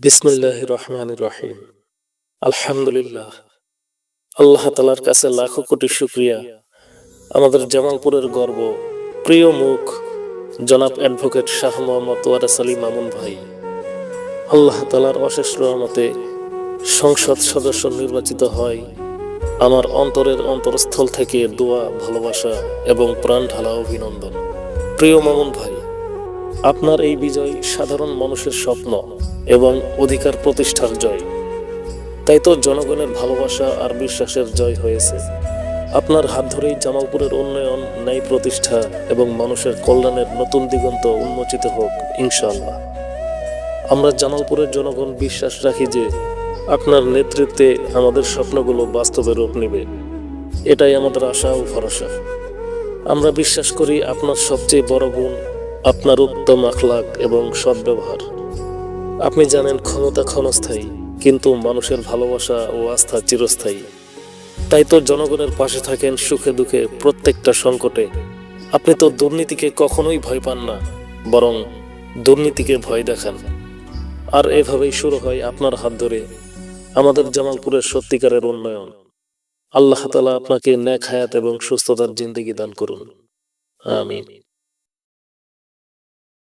বিসমুল্লাহ রহমান রহিম আলহামদুলিল্লাহ। আল্লাহ তালার কাছে লাখো কোটি শুক্রিয়া। আমাদের জামালপুরের গর্ব, প্রিয় মুখ, জনাব অ্যাডভোকেট শাহ মোহাম্মদ ওয়ারাস আলী মামুন ভাই। আল্লাহ তালার অশেষ রহমতে সংসদ সদস্য নির্বাচিত হয়। আমার অন্তরের অন্তরস্থল থেকে দোয়া, ভালোবাসা এবং প্রাণ ঢালা অভিনন্দন। প্রিয় মামুন ভাই আপনার এই বিজয় সাধারণ মানুষের স্বপ্ন এবং অধিকার প্রতিষ্ঠার জয়। তাই তো জনগণের ভালোবাসা আর বিশ্বাসের জয় হয়েছে। আপনার হাত ধরেই জামালপুরের উন্নয়ন, ন্যায় প্রতিষ্ঠা এবং মানুষের কল্যাণের নতুন দিগন্ত উন্মোচিত হোক, ইনশাআল্লাহ। আমরা জামালপুরের জনগণ বিশ্বাস রাখি যে আপনার নেতৃত্বে আমাদের স্বপ্নগুলো বাস্তবে রূপ নেবে। এটাই আমাদের আশা ও ভরসা। আমরা বিশ্বাস করি আপনার সবচেয়ে বড় গুণ আপনার উত্তম আখলাক এবং সদ্ব্যবহার। আপনি জানেন ক্ষমতা ক্ষণস্থায়ী, কিন্তু মানুষের ভালোবাসা ও আস্থা চিরস্থায়ী। তাই তো জনগণের পাশে থাকেন সুখে দুঃখে প্রত্যেকটা সংকটে। আপনি তো দুর্নীতিকে কখনোই ভয় পান না, বরং দুর্নীতিকে ভয় দেখান। আর এভাবেই শুরু হয় আপনার হাত ধরে আমাদের জামালপুরের সত্যিকারের উন্নয়ন। আল্লাহ তালা আপনাকে ন্যাক হায়াত এবং সুস্থতার জিন্দিগি দান করুন। আমিন।